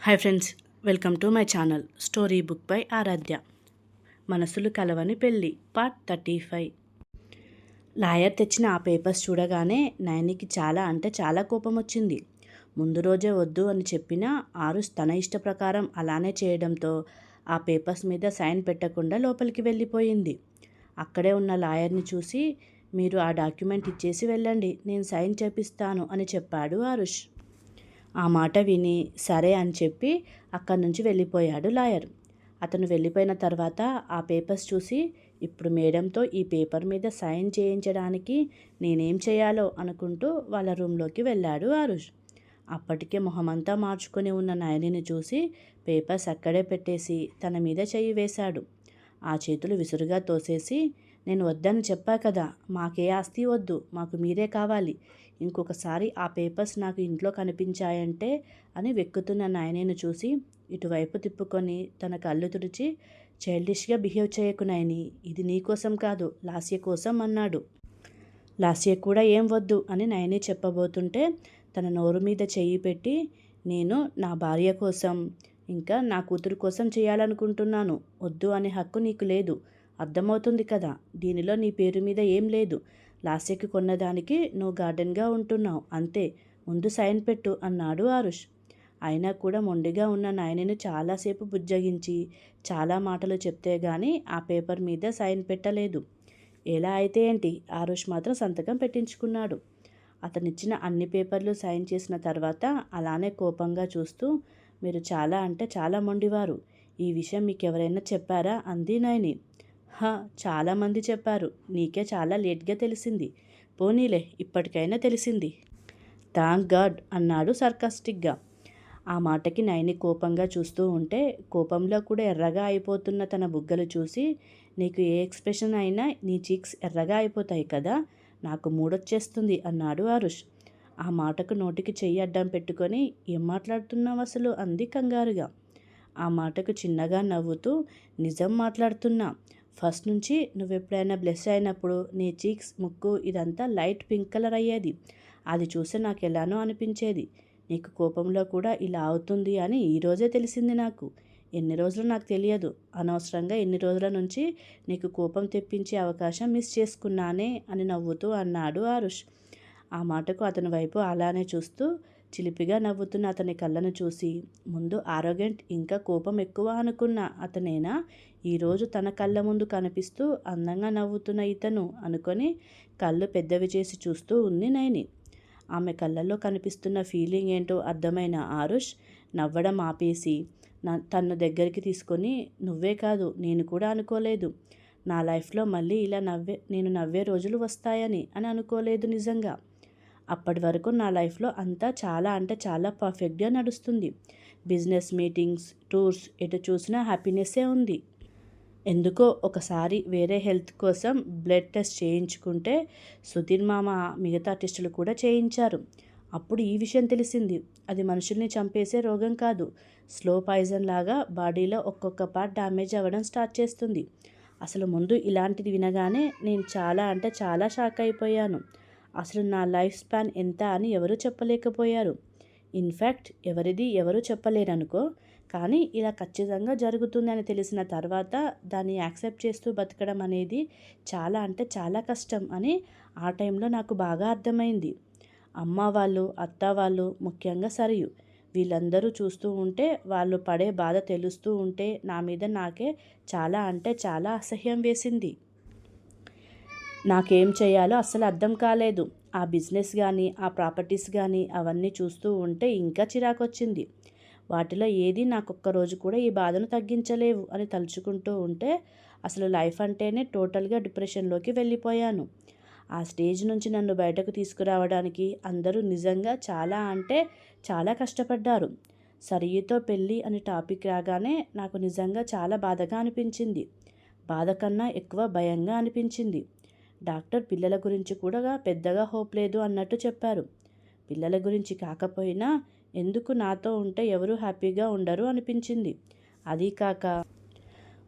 Hi friends welcome to my channel story book by Aaradhya. మనసులు కలవని పెళ్ళి part thirty five. Lawyer తెచ్చిన ఆ పేపర్స్ చూడగానే నయనికి చాలా అంటే చాలా కోపం వచ్చింది. ముందు రోజే వద్దు అని చెప్పినా ఆరుస్ తన ఇష్ట ప్రకారం అలానే చేయడంతో ఆ పేపర్స్ మీద సైన్ పెట్టకుండా లోపలికి వెళ్ళిపోయింది. అక్కడే ఉన్న లాయర్ని చూసి మీరు ఆ డాక్యుమెంట్ ఇచ్చేసి వెళ్ళండి నేను సైన్ చేపిస్తాను అని చెప్పాడు ఆరుష్. ఆ మాట విని సరే అని చెప్పి అక్కడి నుంచి వెళ్ళిపోయాడు లాయర్. అతను వెళ్ళిపోయిన తర్వాత ఆ పేపర్స్ చూసి ఇప్పుడు మేడంతో ఈ పేపర్ మీద సైన్ చేయించడానికి నేనేం చేయాలో అనుకుంటూ వాళ్ళ రూమ్లోకి వెళ్ళాడు ఆరుష్. అప్పటికే మొహమంతా మార్చుకొని ఉన్న నయనిని చూసి పేపర్స్ అక్కడే పెట్టేసి తన మీద చెయ్యి వేశాడు. ఆ చేతులు విసురుగా తోసేసి నేను వద్దని చెప్పా కదా మాకే ఆస్తి వద్దు మాకు మీరే కావాలి. ఇంకొకసారి ఆ పేపర్స్ నాకు ఇంట్లో కనిపించాయంటే అని వెక్కుతున్న నాయనేను చూసి ఇటువైపు తిప్పుకొని తన కళ్ళు తుడిచి చైల్డిష్గా బిహేవ్ చేయకు నాయని ఇది నీకోసం కాదు లాస్య కోసం అన్నాడు. లాస్య కూడా ఏం వద్దు అని నయని చెప్పబోతుంటే తన నోరు మీద చెయ్యి పెట్టి నేను నా భార్య కోసం ఇంకా నా కూతురు కోసం చేయాలనుకుంటున్నాను వద్దు అనే హక్కు నీకు లేదు అర్థమవుతుంది కదా. దీనిలో నీ పేరు మీద ఏం లేదు. లాస్యకి కొన్నదానికి నువ్వు గార్డెన్గా ఉంటున్నావు. అంతే. ముందు సైన్ పెట్టు అన్నాడు ఆరుష్. అయినా కూడా మొండిగా ఉన్న నాయనని చాలాసేపు బుజ్జగించి చాలా మాటలు చెప్తే గానీ ఆ పేపర్ మీద సైన్ పెట్టలేదు. ఎలా అయితే ఏంటి? ఆరుష్ మాత్రం సంతకం పెట్టించుకున్నాడు. అతనిచ్చిన అన్ని పేపర్లు సైన్ చేసిన తర్వాత అలానే కోపంగా చూస్తూ మీరు చాలా అంటే చాలా మొండివారు. ఈ విషయం మీకు ఎవరైనా చెప్పారా? అంది నయని. హా చాలామంది చెప్పారు. నీకే చాలా లేట్గా తెలిసింది. పోనీలే ఇప్పటికైనా తెలిసింది. థ్యాంక్ గాడ్ అన్నాడు సర్కాస్టిక్గా. ఆ మాటకి నయని కోపంగా చూస్తూ ఉంటే కోపంలో కూడా ఎర్రగా అయిపోతున్న తన బుగ్గలు చూసి నీకు ఏ ఎక్స్ప్రెషన్ అయినా నీ చీక్స్ ఎర్రగా అయిపోతాయి కదా నాకు మూడొచ్చేస్తుంది అన్నాడు అరుష్ ఆ మాటకు నోటికి చెయ్యి అడ్డం పెట్టుకొని ఏం మాట్లాడుతున్నావు అసలు? అంది కంగారుగా. ఆ మాటకు చిన్నగా నవ్వుతూ నిజం మాట్లాడుతున్నా. ఫస్ట్ నుంచి నువ్వు ఎప్పుడైనా బ్లెస్ అయినప్పుడు నీ చీక్స్ ముక్కు ఇదంతా లైట్ పింక్ కలర్ అయ్యేది. అది చూసి నాకు ఎలానో అనిపించేది. నీకు కోపంలో కూడా ఇలా అవుతుంది అని ఈరోజే తెలిసింది నాకు. ఎన్ని రోజులు నాకు తెలియదు. అనవసరంగా ఎన్ని రోజుల నుంచి నీకు కోపం తెప్పించే అవకాశం మిస్ చేసుకున్నానే అని నవ్వుతూ అన్నాడు ఆరుష్. ఆ మాటకు అతని వైపు అలానే చూస్తూ చిలిపిగా నవ్వుతున్న అతని కళ్ళను చూసి ముందు ఆరోగెంట్ ఇంకా కోపం ఎక్కువ అనుకున్న అతనేనా? ఈరోజు తన కళ్ళ ముందు కనిపిస్తూ అందంగా నవ్వుతున్న ఇతను అనుకొని కళ్ళు పెద్దవి చేసి చూస్తూ ఉంది నైని ఆమె కళ్ళల్లో కనిపిస్తున్న ఫీలింగ్ ఏంటో అర్థమైన ఆరుష్ నవ్వడం ఆపేసి తన్ను దగ్గరికి తీసుకొని నువ్వే కాదు నేను కూడా అనుకోలేదు. నా లైఫ్లో మళ్ళీ ఇలా నవ్వే నేను నవ్వే రోజులు వస్తాయని అని అనుకోలేదు నిజంగా. అప్పటి వరకు నా లైఫ్లో అంతా చాలా అంటే చాలా పర్ఫెక్ట్గా నడుస్తుంది. బిజినెస్ మీటింగ్స్ టూర్స్ ఎటు చూసినా హ్యాపీనెస్సే ఉంది. ఎందుకో ఒకసారి వేరే హెల్త్ కోసం బ్లడ్ టెస్ట్ చేయించుకుంటే సుధీర్ మామ మిగతా టెస్టులు కూడా చేయించారు. అప్పుడు ఈ విషయం తెలిసింది. అది మనుషుల్ని చంపేసే రోగం కాదు. స్లో పాయిజన్ లాగా బాడీలో ఒక్కొక్క పార్ట్ డ్యామేజ్ అవ్వడం స్టార్ట్ చేస్తుంది. అసలు ముందు ఇలాంటిది వినగానే నేను చాలా అంటే చాలా షాక్ అయిపోయాను. అసలు నా లైఫ్ స్పాన్ ఎంత అని ఎవరూ చెప్పలేకపోయారు. ఇన్ఫ్యాక్ట్ ఎవరిది ఎవరు చెప్పలేరనుకో కానీ ఇలా ఖచ్చితంగా జరుగుతుంది అని తెలిసిన తర్వాత దాన్ని యాక్సెప్ట్ చేస్తూ బతకడం అనేది చాలా అంటే చాలా కష్టం అని ఆ టైంలో నాకు బాగా అర్థమైంది. అమ్మ వాళ్ళు అత్త వాళ్ళు ముఖ్యంగా సరియు. వీళ్ళందరూ చూస్తూ ఉంటే వాళ్ళు పడే బాధ తెలుస్తూ ఉంటే నా మీద నాకే చాలా అంటే చాలా అసహ్యం వేసింది. నాకేం చేయాలో అస్సలు అర్థం కాలేదు. ఆ బిజినెస్ కానీ ఆ ప్రాపర్టీస్ కానీ అవన్నీ చూస్తూ ఉంటే ఇంకా చిరాకు వచ్చింది వాటిలో ఏది నాకు ఒక్క రోజు కూడా ఈ బాధను తగ్గించలేవు అని తలుచుకుంటూ ఉంటే అసలు లైఫ్ అంటేనే టోటల్గా డిప్రెషన్లోకి వెళ్ళిపోయాను. ఆ స్టేజ్ నుంచి నన్ను బయటకు తీసుకురావడానికి అందరూ నిజంగా చాలా అంటే చాలా కష్టపడ్డారు. సరియుతో పెళ్ళి అని టాపిక్ రాగానే నాకు నిజంగా చాలా బాధగా అనిపించింది. బాధ కన్నా ఎక్కువ భయంగా అనిపించింది. డాక్టర్ పిల్లల గురించి కూడా పెద్దగా హోప్ లేదు అన్నట్టు చెప్పారు. పిల్లల గురించి కాకపోయినా ఎందుకు నాతో ఉంటే ఎవరు హ్యాపీగా ఉండరు అనిపించింది. అది కాక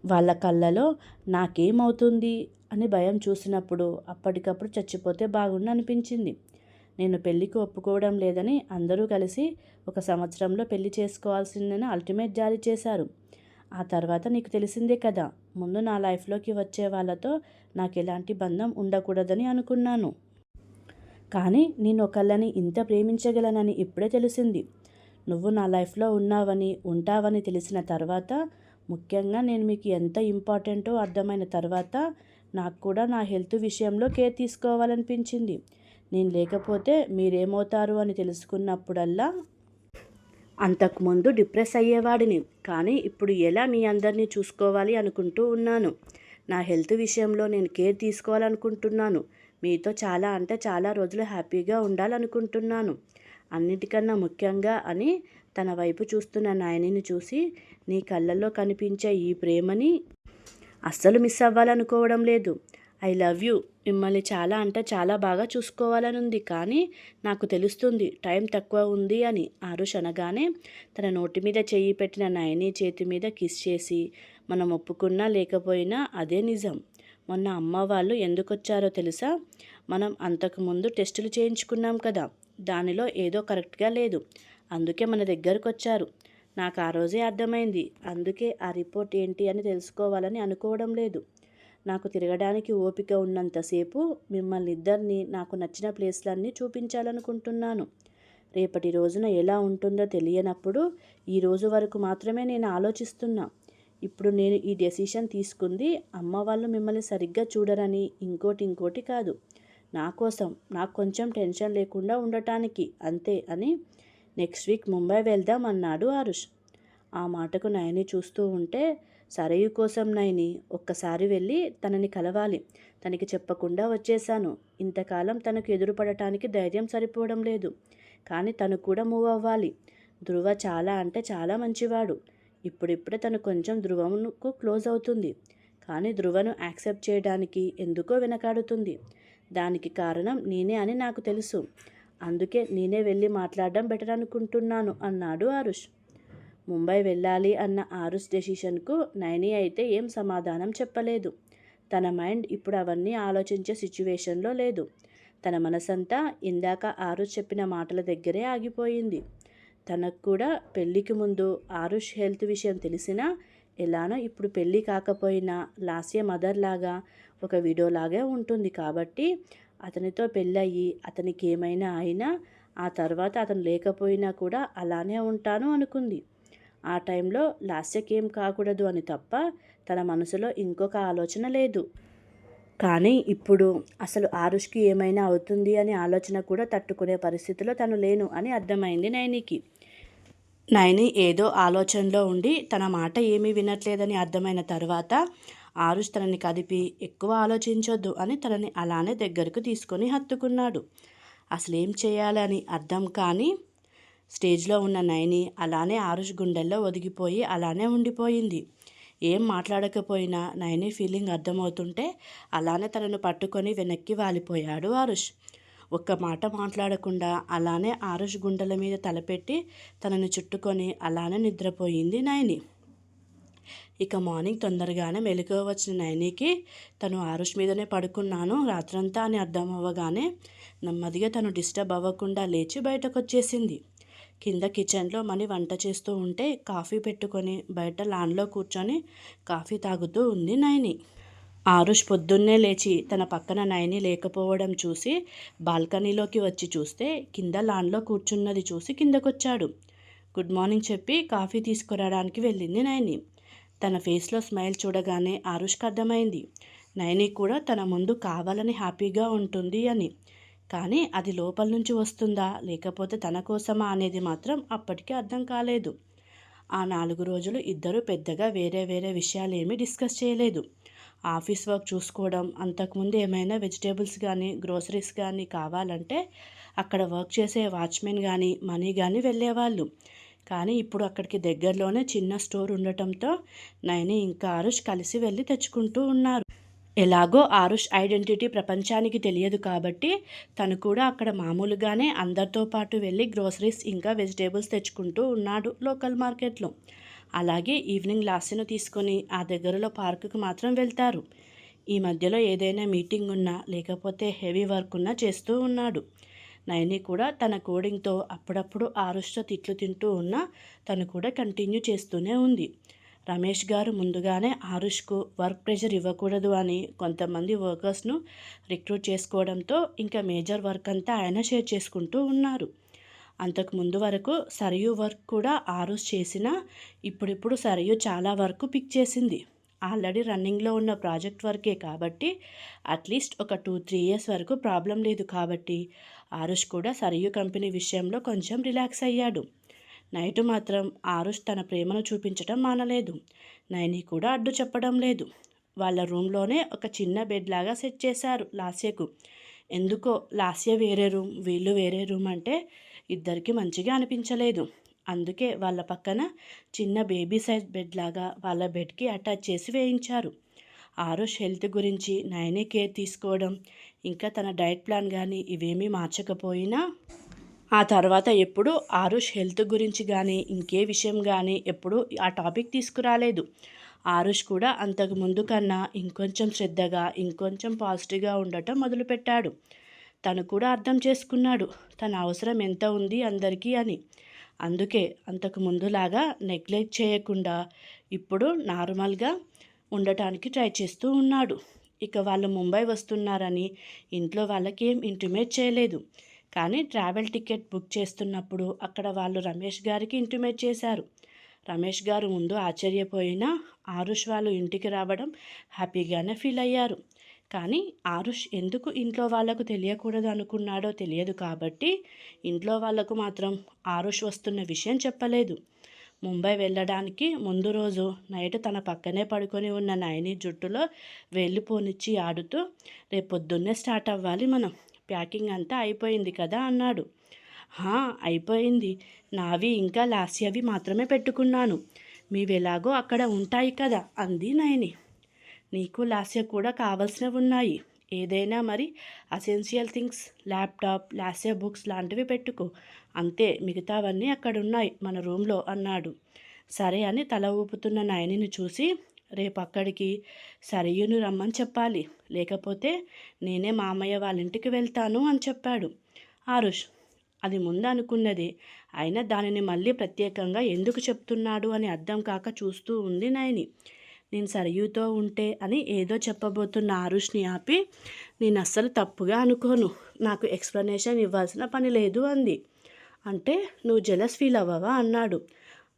వాళ్ళ కళ్ళలో నాకేమవుతుంది అని భయం చూసినప్పుడు అప్పటికప్పుడు చచ్చిపోతే బాగుండు అనిపించింది నేను పెళ్ళికి ఒప్పుకోవడం లేదని అందరూ కలిసి ఒక సంవత్సరంలో పెళ్ళి చేసుకోవాల్సిందని అల్టిమేట్ జారీ చేశారు. ఆ తర్వాత నీకు తెలిసిందే కదా ముందు నా లైఫ్లోకి వచ్చే వాళ్ళతో నాకు ఎలాంటి బంధం ఉండకూడదని అనుకున్నాను. కానీ నేను ఒకళ్ళని ఇంత ప్రేమించగలనని ఇప్పుడే తెలిసింది. నువ్వు నా లైఫ్లో ఉన్నావని ఉంటావని తెలిసిన తర్వాత ముఖ్యంగా నేను మీకు ఎంత ఇంపార్టెంటో అర్థమైన తర్వాత నాకు కూడా నా హెల్త్ విషయంలో కేర్ తీసుకోవాలనిపించింది. నేను లేకపోతే మీరేమవుతారు అని తెలుసుకున్నప్పుడల్లా అంతకుముందు డిప్రెస్ అయ్యేవాడిని. కానీ ఇప్పుడు ఎలా మీ అందరినీ చూసుకోవాలి అనుకుంటూ ఉన్నాను. నా హెల్త్ విషయంలో నేను కేర్ తీసుకోవాలనుకుంటున్నాను. మీతో చాలా అంటే చాలా రోజులు హ్యాపీగా ఉండాలనుకుంటున్నాను. అన్నిటికన్నా ముఖ్యంగా అని తన వైపు చూస్తున్న నాయనిని చూసి నీ కళ్ళల్లో కనిపించే ఈ ప్రేమని అస్సలు మిస్ అవ్వాలనుకోవడం లేదు. I love you. మిమ్మల్ని చాలా అంటే చాలా బాగా చూసుకోవాలని ఉంది కానీ నాకు తెలుస్తుంది టైం తక్కువ ఉంది అని. ఆరుష్ అనగానే తన నోటి మీద చెయ్యి పెట్టిన నయని చేతి మీద కిస్ చేసి మనం ఒప్పుకున్నా లేకపోయినా అదే నిజం. మొన్న అమ్మ వాళ్ళు ఎందుకు వచ్చారో తెలుసా? మనం అంతకుముందు టెస్టులు చేయించుకున్నాం కదా దానిలో ఏదో కరెక్ట్గా లేదు. అందుకే మన దగ్గరకు వచ్చారు నాకు ఆ రోజే అర్థమైంది. అందుకే ఆ రిపోర్ట్ ఏంటి అని తెలుసుకోవాలని అనుకోవడం లేదు. నాకు తిరగడానికి ఓపిక ఉన్నంతసేపు మిమ్మల్ని ఇద్దరిని నాకు నచ్చిన ప్లేస్లన్నీ చూపించాలనుకుంటున్నాను. రేపటి రోజున ఎలా ఉంటుందో తెలియనప్పుడు ఈ రోజు వరకు మాత్రమే నేను ఆలోచిస్తున్నా. ఇప్పుడు నేను ఈ డెసిషన్ తీసుకుంది అమ్మ వాళ్ళు మిమ్మల్ని సరిగ్గా చూడరని ఇంకోటి ఇంకోటి కాదు. నా కోసం నాకు కొంచెం టెన్షన్ లేకుండా ఉండటానికి అంతే అని నెక్స్ట్ వీక్ ముంబై వెళ్దాం అన్నాడు ఆరుష్. ఆ మాటకు నయని చూస్తూ ఉంటే సరయు కోసం నయని ఒక్కసారి వెళ్ళి తనని కలవాలి. తనకి చెప్పకుండా వచ్చేశాను. ఇంతకాలం తనకు ఎదురుపడటానికి ధైర్యం సరిపోవడం లేదు. కానీ తను కూడా మూవ్ అవ్వాలి. ధృవ చాలా అంటే చాలా మంచివాడు. ఇప్పుడిప్పుడే తను కొంచెం ధృవముకు క్లోజ్ అవుతుంది. కానీ ధృవను యాక్సెప్ట్ చేయడానికి ఎందుకో వెనకాడుతుంది. దానికి కారణం నేనే అని నాకు తెలుసు. అందుకే నేనే వెళ్ళి మాట్లాడడం బెటర్ అనుకుంటున్నాను అన్నాడు ఆరుష్. ముంబై వెళ్ళాలి అన్న ఆరుస్ డెసిషన్కు నైని అయితే ఏం సమాధానం చెప్పలేదు. తన మైండ్ ఇప్పుడు అవన్నీ ఆలోచించే సిచ్యువేషన్లో లేదు. తన మనసంతా ఇందాక ఆరుష్ చెప్పిన మాటల దగ్గరే ఆగిపోయింది. తనకు కూడా పెళ్ళికి ముందు ఆరుష్ హెల్త్ విషయం తెలిసినా ఎలానో ఇప్పుడు పెళ్ళి కాకపోయినా లాస్య మదర్ లాగా ఒక విడోలాగే ఉంటుంది కాబట్టి అతనితో పెళ్ళయి అతనికి ఏమైనా అయినా ఆ తర్వాత అతను లేకపోయినా కూడా అలానే ఉంటాను అనుకుంది. ఆ టైంలో లాస్యకేం కాకూడదు అని తప్ప తన మనసులో ఇంకొక ఆలోచన లేదు. కానీ ఇప్పుడు అసలు ఆరుష్కి ఏమైనా అవుతుంది అనే ఆలోచన కూడా తట్టుకునే పరిస్థితిలో తను లేను అని అర్థమైంది నైనికి. నైని ఏదో ఆలోచనలో ఉండి తన మాట ఏమీ వినట్లేదని అర్థమైన తర్వాత ఆరుష్ తనని కదిపి ఎక్కువ ఆలోచించొద్దు అని తనని అలానే దగ్గరకు తీసుకొని హత్తుకున్నాడు. అసలు ఏం చేయాలని అర్థం కానీ స్టేజ్లో ఉన్న నైని అలానే ఆరుష్ గుండెల్లో ఒదిగిపోయి అలానే ఉండిపోయింది. ఏం మాట్లాడకపోయినా నైని ఫీలింగ్ అర్థమవుతుంటే అలానే తనను పట్టుకొని వెనక్కి వాలిపోయాడు ఆరుష్. ఒక్క మాట మాట్లాడకుండా అలానే ఆరుష్ గుండెల మీద తలపెట్టి తనని చుట్టుకొని అలానే నిద్రపోయింది నైని ఇక మార్నింగ్ తొందరగానే మెలకువ వచ్చిన నయనికి తను ఆరుష్ మీదనే పడుకున్నాను రాత్రంతా అని అర్థం అవ్వగానే నెమ్మదిగా తను డిస్టర్బ్ అవ్వకుండా లేచి బయటకు వచ్చేసింది కింద కిచెన్లో మని వంట చేస్తూ ఉంటే కాఫీ పెట్టుకొని బయట లాన్లో కూర్చొని కాఫీ తాగుతూ ఉంది నైని. ఆరుష్ పొద్దున్నే లేచి తన పక్కన నయని లేకపోవడం చూసి బాల్కనీలోకి వచ్చి చూస్తే కింద లాన్లో కూర్చున్నది చూసి కిందకొచ్చాడు. గుడ్ మార్నింగ్ చెప్పి కాఫీ తీసుకురావడానికి వెళ్ళింది నయని తన ఫేస్లో స్మైల్ చూడగానే ఆరుష్కి అర్థమైంది. నయని కూడా తన ముందు కావాలని హ్యాపీగా ఉంటుంది అని. కానీ అది లోపల నుంచి వస్తుందా? లేకపోతే తన కోసమా అనేది మాత్రం అప్పటికీ అర్థం కాలేదు. ఆ నాలుగు రోజులు ఇద్దరు పెద్దగా వేరే వేరే విషయాలు ఏమీ డిస్కస్ చేయలేదు. ఆఫీస్ వర్క్ చూసుకోవడం అంతకుముందు ఏమైనా వెజిటేబుల్స్ కానీ గ్రోసరీస్ కానీ కావాలంటే అక్కడ వర్క్ చేసే వాచ్మెన్ కానీ మనీ కానీ వెళ్ళేవాళ్ళు. కానీ ఇప్పుడు అక్కడికి దగ్గరలోనే చిన్న స్టోర్ ఉండటంతో నైని ఇంకా ఆరుష్ కలిసి వెళ్ళి తెచ్చుకుంటూ ఉన్నారు. ఎలాగో ఆరుష్ ఐడెంటిటీ ప్రపంచానికి తెలియదు కాబట్టి తను కూడా అక్కడ మామూలుగానే అందరితో పాటు వెళ్ళి గ్రోసరీస్ ఇంకా వెజిటేబుల్స్ తెచ్చుకుంటూ ఉన్నాడు లోకల్ మార్కెట్లో. అలాగే ఈవినింగ్ లాస్యను తీసుకొని ఆ దగ్గరలో పార్కుకు మాత్రం వెళ్తారు. ఈ మధ్యలో ఏదైనా మీటింగ్ ఉన్నా లేకపోతే హెవీ వర్క్ ఉన్నా చేస్తూ ఉన్నాడు. నయని కూడా తన కోడింగ్తో అప్పుడప్పుడు ఆరుష్తో తిట్లు తింటూ ఉన్నా తను కూడా కంటిన్యూ చేస్తూనే ఉంది. రమేష్ గారు ముందుగానే ఆరుష్కు వర్క్ ప్రెషర్ ఇవ్వకూడదు అని కొంతమంది వర్కర్స్ను రిక్రూట్ చేసుకోవడంతో ఇంకా మేజర్ వర్క్ అంతా ఆయన షేర్ చేసుకుంటూ ఉన్నారు. అంతకు ముందు వరకు సరియు వర్క్ కూడా ఆరుష్ చేసినా ఇప్పుడిప్పుడు సరియు చాలా వర్క్ పిక్ చేసింది. ఆల్రెడీ రన్నింగ్లో ఉన్న ప్రాజెక్ట్ వర్కే కాబట్టి అట్లీస్ట్ ఒక టూ త్రీ ఇయర్స్ వరకు ప్రాబ్లం లేదు కాబట్టి ఆరుష్ కూడా సరియు కంపెనీ విషయంలో కొంచెం రిలాక్స్ అయ్యాడు. నైట్ మాత్రం ఆరుష్ తన ప్రేమను చూపించడం మానలేదు. నైని కూడా అడ్డు చెప్పడం లేదు. వాళ్ళ రూమ్లోనే ఒక చిన్న బెడ్ లాగా సెట్ చేశారు లాస్యకు. ఎందుకో లాస్య వేరే రూమ్ వీళ్ళు వేరే రూమ్ అంటే ఇద్దరికి మంచిగా అనిపించలేదు. అందుకే వాళ్ళ పక్కన చిన్న బేబీ సైజ్ బెడ్ లాగా వాళ్ళ బెడ్కి అటాచ్ చేసి వేయించారు. ఆరుష్ హెల్త్ గురించి నయనే కేర్ తీసుకోవడం ఇంకా తన డైట్ ప్లాన్ కానీ ఇవేమీ మార్చకపోయినా ఆ తర్వాత ఎప్పుడు ఆరుష్ హెల్త్ గురించి కానీ ఇంకే విషయం కానీ ఎప్పుడు ఆ టాపిక్ తీసుకురాలేదు. ఆరుష్ కూడా అంతకు ముందు కన్నా ఇంకొంచెం శ్రద్ధగా ఇంకొంచెం పాజిటివ్గా ఉండటం మొదలుపెట్టాడు. తను కూడా అర్థం చేసుకున్నాడు. తన అవసరం ఎంత ఉంది అందరికీ అని. అందుకే అంతకు ముందులాగా నెగ్లెక్ట్ చేయకుండా ఇప్పుడు నార్మల్గా ఉండటానికి ట్రై చేస్తూ ఉన్నాడు. ఇక వాళ్ళు ముంబై వస్తున్నారని ఇంట్లో వాళ్ళకి ఏం ఇంటిమేట్ చేయలేదు. కానీ ట్రావెల్ టికెట్ బుక్ చేస్తున్నప్పుడు అక్కడ వాళ్ళు రమేష్ గారికి ఇంటిమేట్ చేశారు. రమేష్ గారు ముందు ఆశ్చర్యపోయినా ఆరుష్ వాళ్ళు ఇంటికి రావడం హ్యాపీగానే ఫీల్ అయ్యారు. కానీ ఆరుష్ ఎందుకు ఇంట్లో వాళ్ళకు తెలియకూడదు అనుకున్నాడో తెలియదు కాబట్టి ఇంట్లో వాళ్ళకు మాత్రం ఆరుష్ వస్తున్న విషయం చెప్పలేదు. ముంబై వెళ్ళడానికి ముందు రోజు నైట్ తన పక్కనే పడుకొని ఉన్న నయని జుట్టులో వెళ్ళిపోనిచ్చి ఆడుతూ రేపొద్దున్నే స్టార్ట్ అవ్వాలి మనం. ప్యాకింగ్ అంతా అయిపోయింది కదా అన్నాడు. అయిపోయింది. నావి ఇంకా లాస్యవి మాత్రమే పెట్టుకున్నాను. మీవి ఎలాగో అక్కడ ఉంటాయి కదా అంది నయని. నీకు లాస్య కూడా కావాల్సినవి ఉన్నాయి. ఏదైనా మరి essential things laptop Lasya books లాంటివి పెట్టుకో. అంతే మిగతావన్నీ అక్కడ ఉన్నాయి మన రూమ్లో అన్నాడు. సరే అని తల ఊపుతున్న నయనిని చూసి రేపు అక్కడికి సరియును రమ్మని చెప్పాలి. లేకపోతే నేనే మామయ్య వాళ్ళ ఇంటికి వెళ్తాను అని చెప్పాడు. ఆరుష్ అది ముందు అనుకున్నది అయినా దానిని మళ్ళీ ప్రత్యేకంగా ఎందుకు చెప్తున్నాడు అని అర్థం కాక చూస్తూ ఉంది నయని. నేను సరయుతో ఉంటే అని ఏదో చెప్పబోతున్న ఆరుష్ని ఆపి నేను అస్సలు తప్పుగా అనుకోను. నాకు ఎక్స్ప్లెనేషన్ ఇవ్వాల్సిన పని లేదు అంది. అంటే నువ్వు జెలస్ ఫీల్ అవ్వవా అన్నాడు.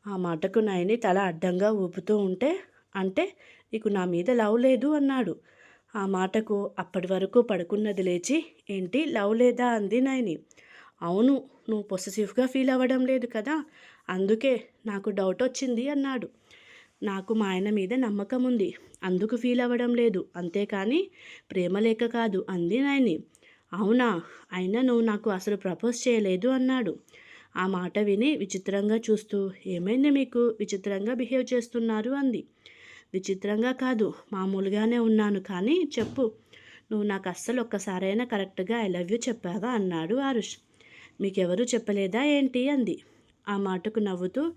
ఆ మాటకు నయని తల అడ్డంగా ఊపుతూ ఉంటే అంటే నీకు నా మీద లవ్ లేదు అన్నాడు. ఆ మాటకు అప్పటి వరకు పడుకున్నది లేచి ఏంటి లవ్ లేదా? అంది నయని. అవును నువ్వు పొసెసివ్గా ఫీల్ అవ్వడం లేదు కదా అందుకే నాకు డౌట్ వచ్చింది అన్నాడు. నాకు మా ఆయన మీద నమ్మకం ఉంది అందుకు ఫీల్ అవ్వడం లేదు అంతేకాని ప్రేమ లేక కాదు అంది నాయని. అవునా అయినా నువ్వు నాకు అసలు ప్రపోజ్ చేయలేదు అన్నాడు. ఆ మాట విని విచిత్రంగా చూస్తూ ఏమైంది మీకు? విచిత్రంగా బిహేవ్ చేస్తున్నారు అంది. విచిత్రంగా కాదు. మామూలుగానే ఉన్నాను. కానీ చెప్పు. నువ్వు నాకు అస్సలు ఒక్కసారైనా కరెక్ట్గా ఐ లవ్ యూ చెప్పావా? అన్నాడు ఆరుష్. మీకెవరూ చెప్పలేదా ఏంటి? అంది. ఆ మాటకు నవ్వుతూ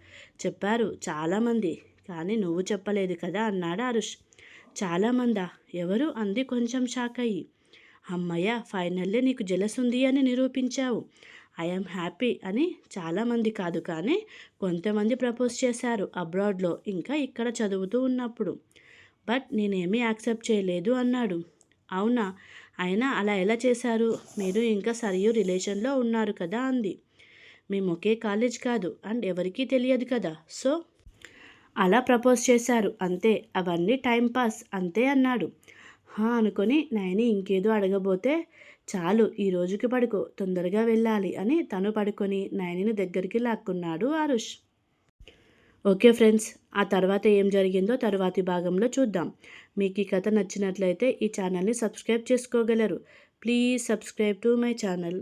చెప్పారు చాలామంది. కానీ నువ్వు చెప్పలేదు కదా? అన్నాడు అరుష్ చాలామందా? ఎవరు? అంది కొంచెం షాక్ అయ్యి అమ్మయ్య ఫైనల్లీ నీకు జలస్ ఉంది అని నిరూపించావు. ఐఎమ్ హ్యాపీ అని చాలామంది కాదు కానీ కొంతమంది ప్రపోజ్ చేశారు అబ్రాడ్లో ఇంకా ఇక్కడ చదువుతూ ఉన్నప్పుడు. బట్ నేనేమీ యాక్సెప్ట్ చేయలేదు అన్నాడు. అవునా? అయినా అలా ఎలా చేశారు? మీరు ఇంకా సరియు రిలేషన్లో ఉన్నారు కదా అంది. మేము ఒకే కాలేజ్ కాదు అండ్ ఎవరికీ తెలియదు కదా. సో? అలా ప్రపోజ్ చేశారు. అంతే అవన్నీ టైం పాస్ అంతే అన్నాడు. హా అనుకొని నయని ఇంకేదో అడగబోతే చాలు ఈ రోజుకి పడుకో తొందరగా వెళ్ళాలి అని తను పడుకొని నయనిని దగ్గరికి లాక్కున్నాడు ఆరుష్. ఓకే ఫ్రెండ్స్ ఆ తర్వాత ఏం జరిగిందో తర్వాతి భాగంలో చూద్దాం. మీకు ఈ కథ నచ్చినట్లయితే ఈ ఛానల్ని సబ్స్క్రైబ్ చేసుకోగలరు. Please subscribe to my channel.